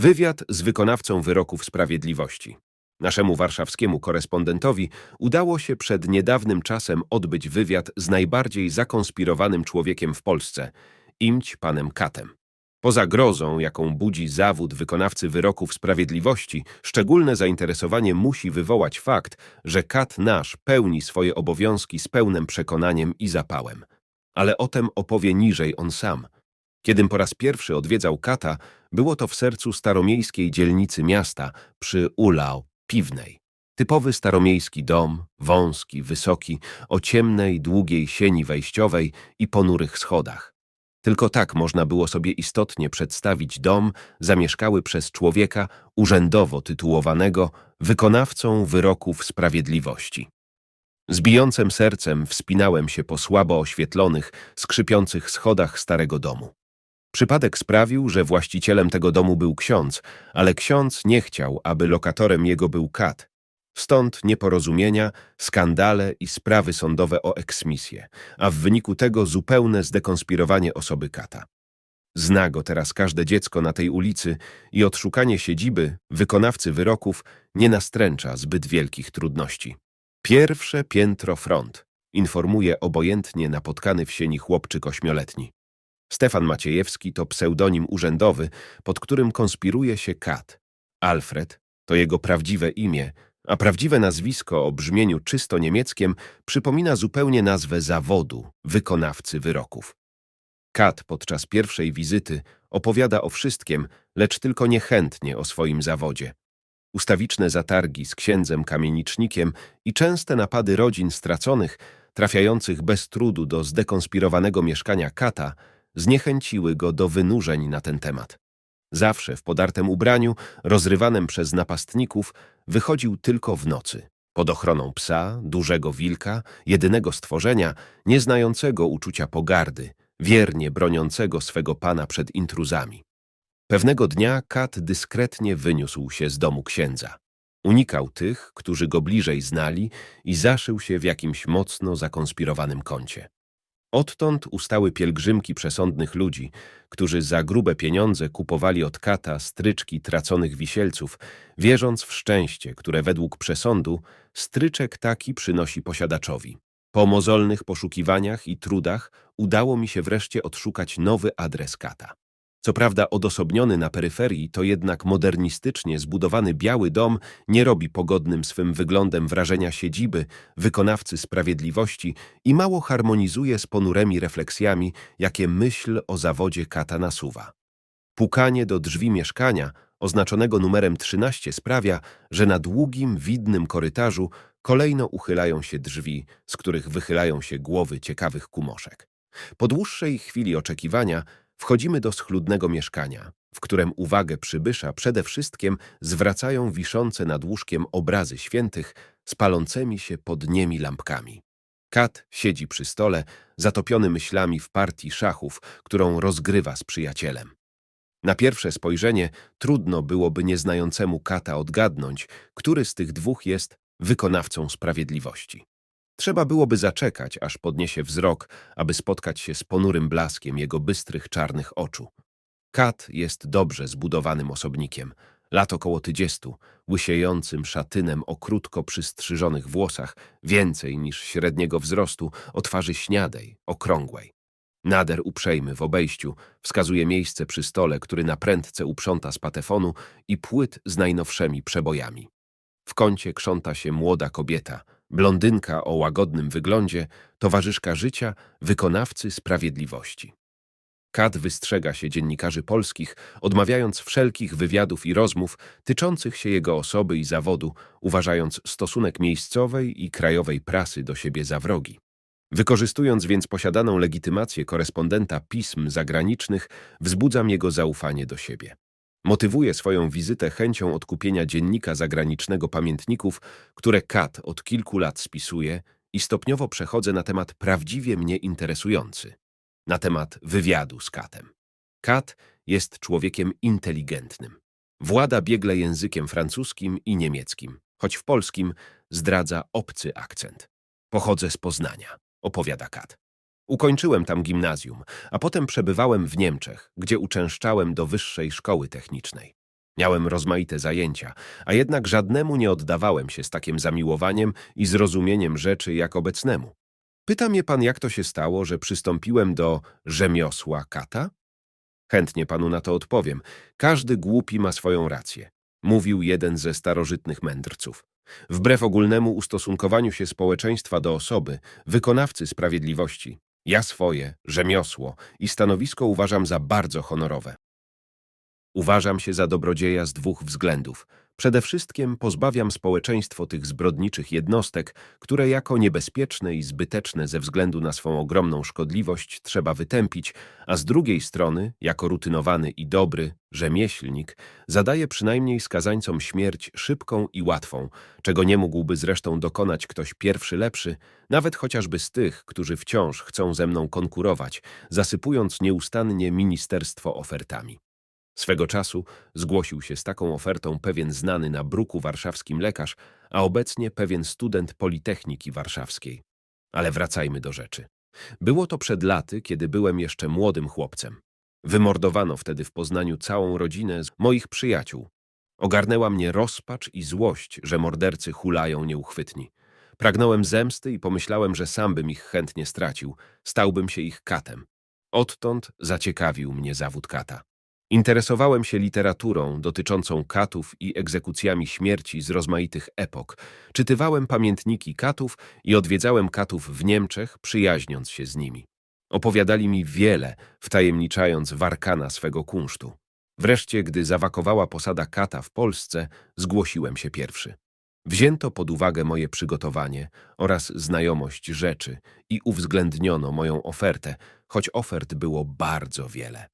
Wywiad z wykonawcą wyroków sprawiedliwości. Naszemu warszawskiemu korespondentowi udało się przed niedawnym czasem odbyć wywiad z najbardziej zakonspirowanym człowiekiem w Polsce, imć panem Katem. Poza grozą, jaką budzi zawód wykonawcy wyroków sprawiedliwości, szczególne zainteresowanie musi wywołać fakt, że Kat nasz pełni swoje obowiązki z pełnym przekonaniem i zapałem. Ale o tym opowie niżej on sam. Kiedym po raz pierwszy odwiedzał Kata, było to w sercu staromiejskiej dzielnicy miasta przy Ulau, Piwnej. Typowy staromiejski dom, wąski, wysoki, o ciemnej, długiej sieni wejściowej i ponurych schodach. Tylko tak można było sobie istotnie przedstawić dom zamieszkały przez człowieka urzędowo tytułowanego wykonawcą wyroków sprawiedliwości. Z bijącym sercem wspinałem się po słabo oświetlonych, skrzypiących schodach starego domu. Przypadek sprawił, że właścicielem tego domu był ksiądz, ale ksiądz nie chciał, aby lokatorem jego był kat. Stąd nieporozumienia, skandale i sprawy sądowe o eksmisję, a w wyniku tego zupełne zdekonspirowanie osoby kata. Zna go teraz każde dziecko na tej ulicy i odszukanie siedziby, wykonawcy wyroków, nie nastręcza zbyt wielkich trudności. Pierwsze piętro front, informuje obojętnie napotkany w sieni chłopczyk ośmioletni. Stefan Maciejewski to pseudonim urzędowy, pod którym konspiruje się Kat. Alfred to jego prawdziwe imię, a prawdziwe nazwisko o brzmieniu czysto niemieckim przypomina zupełnie nazwę zawodu, wykonawcy wyroków. Kat podczas pierwszej wizyty opowiada o wszystkim, lecz tylko niechętnie o swoim zawodzie. Ustawiczne zatargi z księdzem kamienicznikiem i częste napady rodzin straconych, trafiających bez trudu do zdekonspirowanego mieszkania Kata, zniechęciły go do wynurzeń na ten temat. Zawsze w podartym ubraniu, rozrywanym przez napastników, wychodził tylko w nocy, pod ochroną psa, dużego wilka, jedynego stworzenia, nieznającego uczucia pogardy, wiernie broniącego swego pana przed intruzami. Pewnego dnia Kat dyskretnie wyniósł się z domu księdza. Unikał tych, którzy go bliżej znali i zaszył się w jakimś mocno zakonspirowanym kącie. Odtąd ustały pielgrzymki przesądnych ludzi, którzy za grube pieniądze kupowali od kata stryczki traconych wisielców, wierząc w szczęście, które według przesądu stryczek taki przynosi posiadaczowi. Po mozolnych poszukiwaniach i trudach udało mi się wreszcie odszukać nowy adres kata. Co prawda odosobniony na peryferii, to jednak modernistycznie zbudowany biały dom nie robi pogodnym swym wyglądem wrażenia siedziby, wykonawcy sprawiedliwości i mało harmonizuje z ponurymi refleksjami, jakie myśl o zawodzie kata nasuwa. Pukanie do drzwi mieszkania, oznaczonego numerem 13, sprawia, że na długim, widnym korytarzu kolejno uchylają się drzwi, z których wychylają się głowy ciekawych kumoszek. Po dłuższej chwili oczekiwania Wchodzimy do schludnego mieszkania, w którym uwagę przybysza przede wszystkim zwracają wiszące nad łóżkiem obrazy świętych z palącymi się pod niemi lampkami. Kat siedzi przy stole, zatopiony myślami w partii szachów, którą rozgrywa z przyjacielem. Na pierwsze spojrzenie trudno byłoby nieznającemu Kata odgadnąć, który z tych dwóch jest wykonawcą sprawiedliwości. Trzeba byłoby zaczekać, aż podniesie wzrok, aby spotkać się z ponurym blaskiem jego bystrych, czarnych oczu. Kat jest dobrze zbudowanym osobnikiem, lat około tydziestu, łysiejącym szatynem o krótko przystrzyżonych włosach, więcej niż średniego wzrostu, o twarzy śniadej, okrągłej. Nader uprzejmy w obejściu wskazuje miejsce przy stole, który na prędce uprząta z patefonu i płyt z najnowszymi przebojami. W kącie krząta się młoda kobieta, blondynka o łagodnym wyglądzie, towarzyszka życia, wykonawcy sprawiedliwości. Kat wystrzega się dziennikarzy polskich, odmawiając wszelkich wywiadów i rozmów tyczących się jego osoby i zawodu, uważając stosunek miejscowej i krajowej prasy do siebie za wrogi. Wykorzystując więc posiadaną legitymację korespondenta pism zagranicznych, wzbudzam jego zaufanie do siebie. Motywuje swoją wizytę chęcią odkupienia dziennika zagranicznego pamiętników, które Kat od kilku lat spisuje i stopniowo przechodzę na temat prawdziwie mnie interesujący. Na temat wywiadu z Katem. Kat jest człowiekiem inteligentnym. Włada biegle językiem francuskim i niemieckim, choć w polskim zdradza obcy akcent. Pochodzę z Poznania, opowiada Kat. Ukończyłem tam gimnazjum, a potem przebywałem w Niemczech, gdzie uczęszczałem do wyższej szkoły technicznej. Miałem rozmaite zajęcia, a jednak żadnemu nie oddawałem się z takim zamiłowaniem i zrozumieniem rzeczy jak obecnemu. Pyta mnie pan, jak to się stało, że przystąpiłem do rzemiosła kata? Chętnie panu na to odpowiem. Każdy głupi ma swoją rację, mówił jeden ze starożytnych mędrców. Wbrew ogólnemu ustosunkowaniu się społeczeństwa do osoby, wykonawcy sprawiedliwości, ja swoje, rzemiosło i stanowisko uważam za bardzo honorowe. Uważam się za dobrodzieja z dwóch względów. Przede wszystkim pozbawiam społeczeństwo tych zbrodniczych jednostek, które jako niebezpieczne i zbyteczne ze względu na swą ogromną szkodliwość trzeba wytępić, a z drugiej strony, jako rutynowany i dobry rzemieślnik, zadaje przynajmniej skazańcom śmierć szybką i łatwą, czego nie mógłby zresztą dokonać ktoś pierwszy lepszy, nawet chociażby z tych, którzy wciąż chcą ze mną konkurować, zasypując nieustannie ministerstwo ofertami. Swego czasu zgłosił się z taką ofertą pewien znany na bruku warszawskim lekarz, a obecnie pewien student Politechniki Warszawskiej. Ale wracajmy do rzeczy. Było to przed laty, kiedy byłem jeszcze młodym chłopcem. Wymordowano wtedy w Poznaniu całą rodzinę z moich przyjaciół. Ogarnęła mnie rozpacz i złość, że mordercy hulają nieuchwytni. Pragnąłem zemsty i pomyślałem, że sam bym ich chętnie stracił, stałbym się ich katem. Odtąd zaciekawił mnie zawód kata. Interesowałem się literaturą dotyczącą katów i egzekucjami śmierci z rozmaitych epok. Czytywałem pamiętniki katów i odwiedzałem katów w Niemczech, przyjaźniąc się z nimi. Opowiadali mi wiele, wtajemniczając warkana swego kunsztu. Wreszcie, gdy zawakowała posada kata w Polsce, zgłosiłem się pierwszy. Wzięto pod uwagę moje przygotowanie oraz znajomość rzeczy i uwzględniono moją ofertę, choć ofert było bardzo wiele.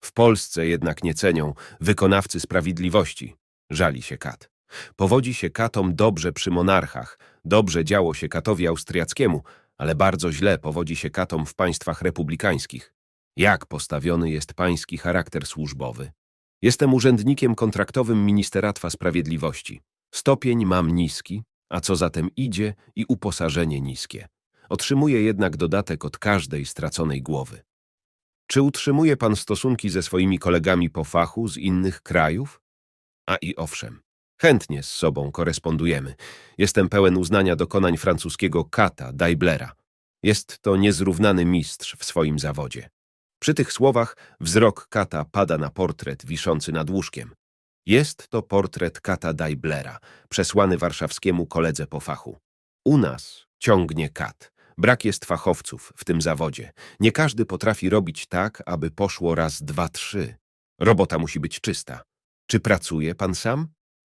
W Polsce jednak nie cenią wykonawcy sprawiedliwości, żali się kat. Powodzi się katom dobrze przy monarchach, dobrze działo się katowi austriackiemu, ale bardzo źle powodzi się katom w państwach republikańskich. Jak postawiony jest pański charakter służbowy? Jestem urzędnikiem kontraktowym Ministeratwa Sprawiedliwości. Stopień mam niski, a co zatem idzie i uposażenie niskie. Otrzymuję jednak dodatek od każdej straconej głowy. Czy utrzymuje pan stosunki ze swoimi kolegami po fachu z innych krajów? A i owszem, chętnie z sobą korespondujemy. Jestem pełen uznania dokonań francuskiego Kata, Daiblera. Jest to niezrównany mistrz w swoim zawodzie. Przy tych słowach wzrok Kata pada na portret wiszący nad łóżkiem. Jest to portret Kata Daiblera, przesłany warszawskiemu koledze po fachu. U nas ciągnie Kat, Brak jest fachowców w tym zawodzie. Nie każdy potrafi robić tak, aby poszło raz, dwa, trzy. Robota musi być czysta. Czy pracuje pan sam?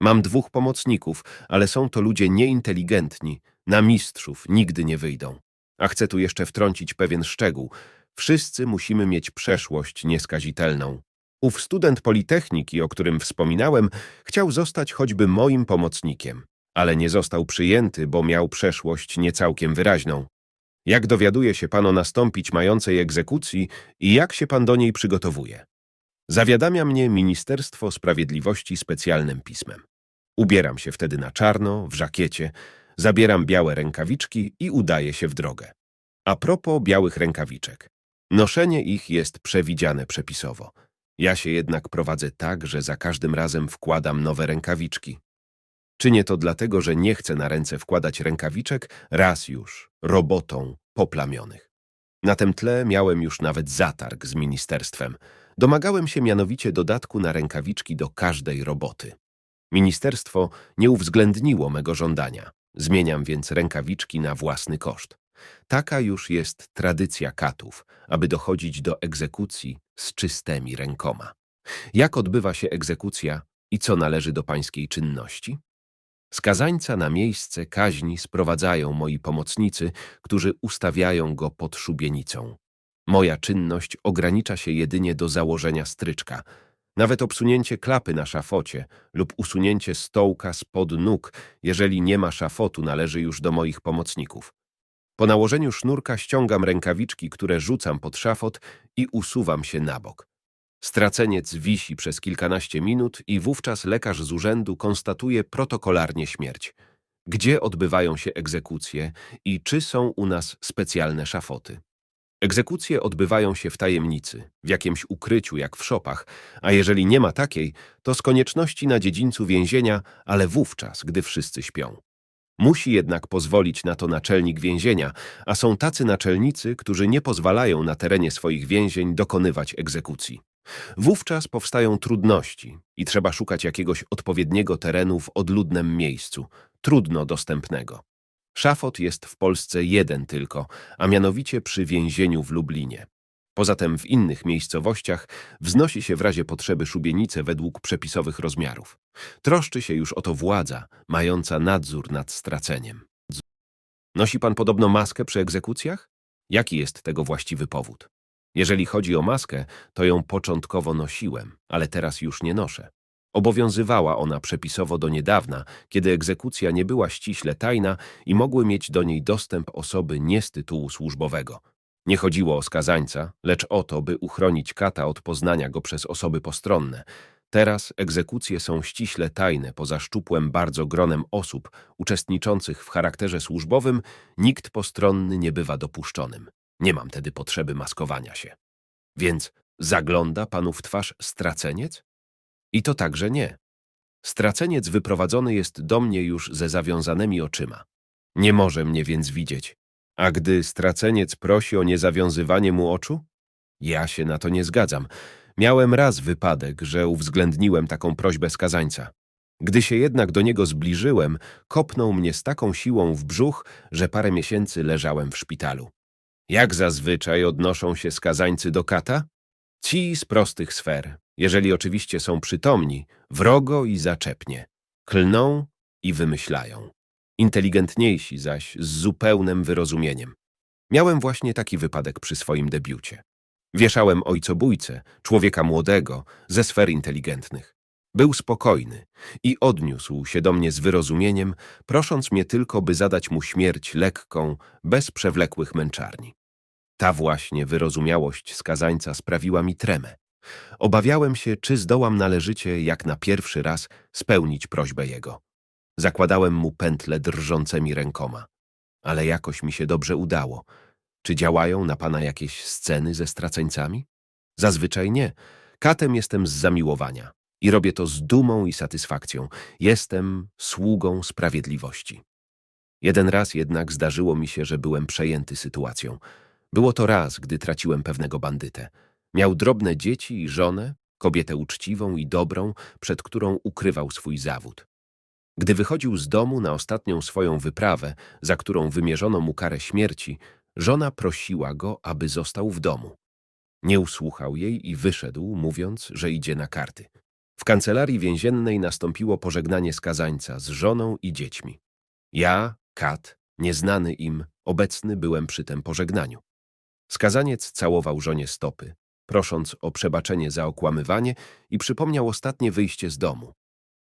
Mam dwóch pomocników, ale są to ludzie nieinteligentni. Na mistrzów nigdy nie wyjdą. A chcę tu jeszcze wtrącić pewien szczegół. Wszyscy musimy mieć przeszłość nieskazitelną. Ów student Politechniki, o którym wspominałem, chciał zostać choćby moim pomocnikiem, ale nie został przyjęty, bo miał przeszłość niecałkiem wyraźną. Jak dowiaduje się pan o nastąpić mającej egzekucji i jak się pan do niej przygotowuje? Zawiadamia mnie Ministerstwo Sprawiedliwości specjalnym pismem. Ubieram się wtedy na czarno, w żakiecie, zabieram białe rękawiczki i udaję się w drogę. A propos białych rękawiczek. Noszenie ich jest przewidziane przepisowo. Ja się jednak prowadzę tak, że za każdym razem wkładam nowe rękawiczki. Czynię to dlatego, że nie chcę na ręce wkładać rękawiczek raz już, robotą poplamionych. Na tym tle miałem już nawet zatarg z ministerstwem. Domagałem się mianowicie dodatku na rękawiczki do każdej roboty. Ministerstwo nie uwzględniło mego żądania. Zmieniam więc rękawiczki na własny koszt. Taka już jest tradycja katów, aby dochodzić do egzekucji z czystymi rękoma. Jak odbywa się egzekucja i co należy do pańskiej czynności? Skazańca na miejsce kaźni sprowadzają moi pomocnicy, którzy ustawiają go pod szubienicą. Moja czynność ogranicza się jedynie do założenia stryczka. Nawet obsunięcie klapy na szafocie lub usunięcie stołka spod nóg, jeżeli nie ma szafotu, należy już do moich pomocników. Po nałożeniu sznurka ściągam rękawiczki, które rzucam pod szafot i usuwam się na bok. Straceniec wisi przez kilkanaście minut i wówczas lekarz z urzędu konstatuje protokolarnie śmierć. Gdzie odbywają się egzekucje i czy są u nas specjalne szafoty? Egzekucje odbywają się w tajemnicy, w jakimś ukryciu, jak w szopach, a jeżeli nie ma takiej, to z konieczności na dziedzińcu więzienia, ale wówczas, gdy wszyscy śpią. Musi jednak pozwolić na to naczelnik więzienia, a są tacy naczelnicy, którzy nie pozwalają na terenie swoich więzień dokonywać egzekucji. Wówczas powstają trudności i trzeba szukać jakiegoś odpowiedniego terenu w odludnym miejscu, trudno dostępnego. Szafot jest w Polsce jeden tylko, a mianowicie przy więzieniu w Lublinie. Poza tym w innych miejscowościach wznosi się w razie potrzeby szubienice według przepisowych rozmiarów. Troszczy się już o to władza, mająca nadzór nad straceniem. Nosi pan podobno maskę przy egzekucjach? Jaki jest tego właściwy powód? Jeżeli chodzi o maskę, to ją początkowo nosiłem, ale teraz już nie noszę. Obowiązywała ona przepisowo do niedawna, kiedy egzekucja nie była ściśle tajna i mogły mieć do niej dostęp osoby nie z tytułu służbowego. Nie chodziło o skazańca, lecz o to, by uchronić kata od poznania go przez osoby postronne. Teraz egzekucje są ściśle tajne, poza szczupłem bardzo gronem osób uczestniczących w charakterze służbowym, nikt postronny nie bywa dopuszczonym. Nie mam tedy potrzeby maskowania się. Więc zagląda panu w twarz straceniec? I to także nie. Straceniec wyprowadzony jest do mnie już ze zawiązanymi oczyma. Nie może mnie więc widzieć. A gdy straceniec prosi o niezawiązywanie mu oczu? Ja się na to nie zgadzam. Miałem raz wypadek, że uwzględniłem taką prośbę skazańca. Gdy się jednak do niego zbliżyłem, kopnął mnie z taką siłą w brzuch, że parę miesięcy leżałem w szpitalu. Jak zazwyczaj odnoszą się skazańcy do kata? Ci z prostych sfer, jeżeli oczywiście są przytomni, wrogo i zaczepnie. Klną i wymyślają. Inteligentniejsi zaś z zupełnym wyrozumieniem. Miałem właśnie taki wypadek przy swoim debiucie. Wieszałem ojcobójcę, człowieka młodego, ze sfer inteligentnych. Był spokojny i odniósł się do mnie z wyrozumieniem, prosząc mnie tylko, by zadać mu śmierć lekką, bez przewlekłych męczarni. Ta właśnie wyrozumiałość skazańca sprawiła mi tremę. Obawiałem się, czy zdołam należycie, jak na pierwszy raz, spełnić prośbę jego. Zakładałem mu pętle drżącymi rękoma. Ale jakoś mi się dobrze udało. Czy działają na pana jakieś sceny ze straceńcami? Zazwyczaj nie. Katem jestem z zamiłowania. I robię to z dumą i satysfakcją. Jestem sługą sprawiedliwości. Jeden raz jednak zdarzyło mi się, że byłem przejęty sytuacją. Było to raz, gdy traciłem pewnego bandytę. Miał drobne dzieci i żonę, kobietę uczciwą i dobrą, przed którą ukrywał swój zawód. Gdy wychodził z domu na ostatnią swoją wyprawę, za którą wymierzono mu karę śmierci, żona prosiła go, aby został w domu. Nie usłuchał jej i wyszedł, mówiąc, że idzie na karty. W kancelarii więziennej nastąpiło pożegnanie skazańca z żoną i dziećmi. Ja, Kat, nieznany im, obecny byłem przy tym pożegnaniu. Skazaniec całował żonie stopy, prosząc o przebaczenie za okłamywanie i przypomniał ostatnie wyjście z domu.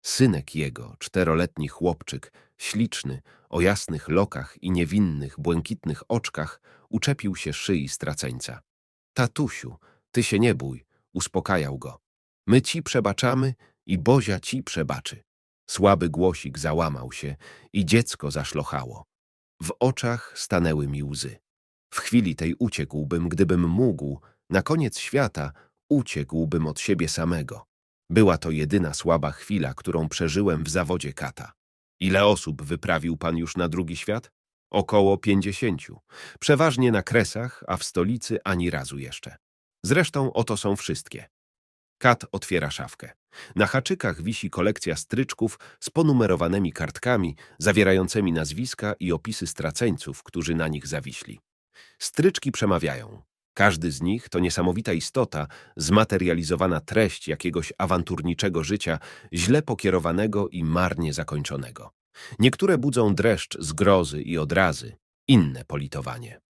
Synek jego, czteroletni chłopczyk, śliczny, o jasnych lokach i niewinnych, błękitnych oczkach, uczepił się szyi straceńca. Tatusiu, ty się nie bój, uspokajał go. My ci przebaczamy i Bozia ci przebaczy. Słaby głosik załamał się i dziecko zaszlochało. W oczach stanęły mi łzy. W chwili tej uciekłbym, gdybym mógł, na koniec świata uciekłbym od siebie samego. Była to jedyna słaba chwila, którą przeżyłem w zawodzie kata. Ile osób wyprawił pan już na drugi świat? Około pięćdziesięciu. Przeważnie na kresach, a w stolicy ani razu jeszcze. Zresztą oto są wszystkie. Kat otwiera szafkę. Na haczykach wisi kolekcja stryczków z ponumerowanymi kartkami, zawierającymi nazwiska i opisy straceńców, którzy na nich zawiśli. Stryczki przemawiają. Każdy z nich to niesamowita istota, zmaterializowana treść jakiegoś awanturniczego życia, źle pokierowanego i marnie zakończonego. Niektóre budzą dreszcz zgrozy i odrazy, inne politowanie.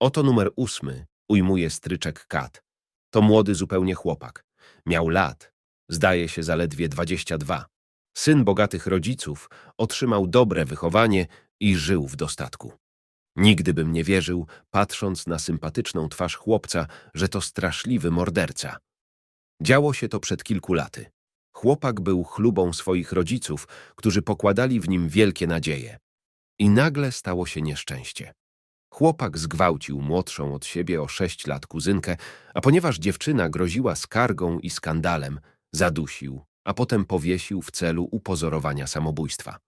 Oto numer ósmy, ujmuje stryczek Kat. To młody zupełnie chłopak. Miał lat, zdaje się zaledwie dwadzieścia dwa. Syn bogatych rodziców, otrzymał dobre wychowanie i żył w dostatku. Nigdy bym nie wierzył, patrząc na sympatyczną twarz chłopca, że to straszliwy morderca. Działo się to przed kilku laty. Chłopak był chlubą swoich rodziców, którzy pokładali w nim wielkie nadzieje. I nagle stało się nieszczęście. Chłopak zgwałcił młodszą od siebie o sześć lat kuzynkę, a ponieważ dziewczyna groziła skargą i skandalem, zadusił, a potem powiesił w celu upozorowania samobójstwa.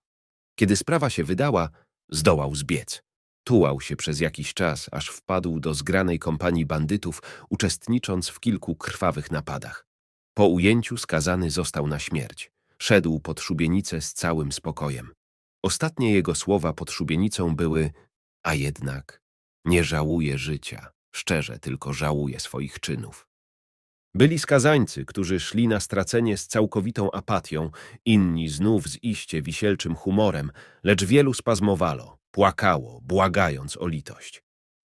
Kiedy sprawa się wydała, zdołał zbiec. Tułał się przez jakiś czas, aż wpadł do zgranej kompanii bandytów, uczestnicząc w kilku krwawych napadach. Po ujęciu skazany został na śmierć. Szedł pod szubienicę z całym spokojem. Ostatnie jego słowa pod szubienicą były a jednak nie żałuję życia, szczerze tylko żałuję swoich czynów. Byli skazańcy, którzy szli na stracenie z całkowitą apatią, inni znów z iście wisielczym humorem, lecz wielu spazmowalo, płakało, błagając o litość.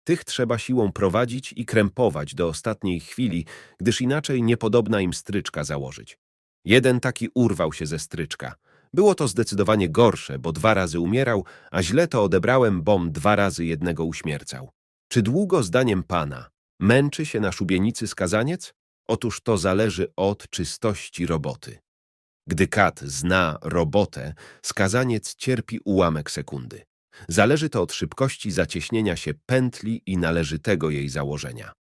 Tych trzeba siłą prowadzić i krępować do ostatniej chwili, gdyż inaczej niepodobna im stryczka założyć. Jeden taki urwał się ze stryczka. Było to zdecydowanie gorsze, bo dwa razy umierał, a źle to odebrałem, bom dwa razy jednego uśmiercał. Czy długo, zdaniem pana, męczy się na szubienicy skazaniec? Otóż to zależy od czystości roboty. Gdy kat zna robotę, skazaniec cierpi ułamek sekundy. Zależy to od szybkości zacieśnienia się pętli i należytego jej założenia.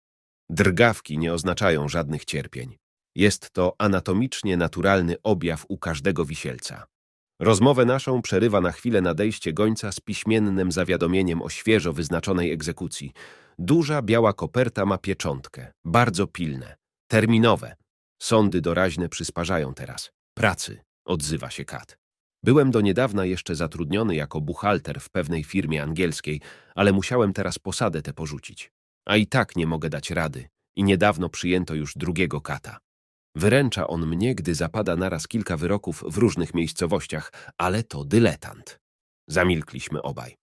Drgawki nie oznaczają żadnych cierpień. Jest to anatomicznie naturalny objaw u każdego wisielca. Rozmowę naszą przerywa na chwilę nadejście gońca z piśmiennym zawiadomieniem o świeżo wyznaczonej egzekucji. Duża biała koperta ma pieczątkę, bardzo pilne, terminowe. Sądy doraźne przysparzają teraz. Pracy, odzywa się Kat. Byłem do niedawna jeszcze zatrudniony jako buchalter w pewnej firmie angielskiej, ale musiałem teraz posadę tę porzucić. A i tak nie mogę dać rady i niedawno przyjęto już drugiego kata. Wyręcza on mnie, gdy zapada naraz kilka wyroków w różnych miejscowościach, ale to dyletant. Zamilkliśmy obaj.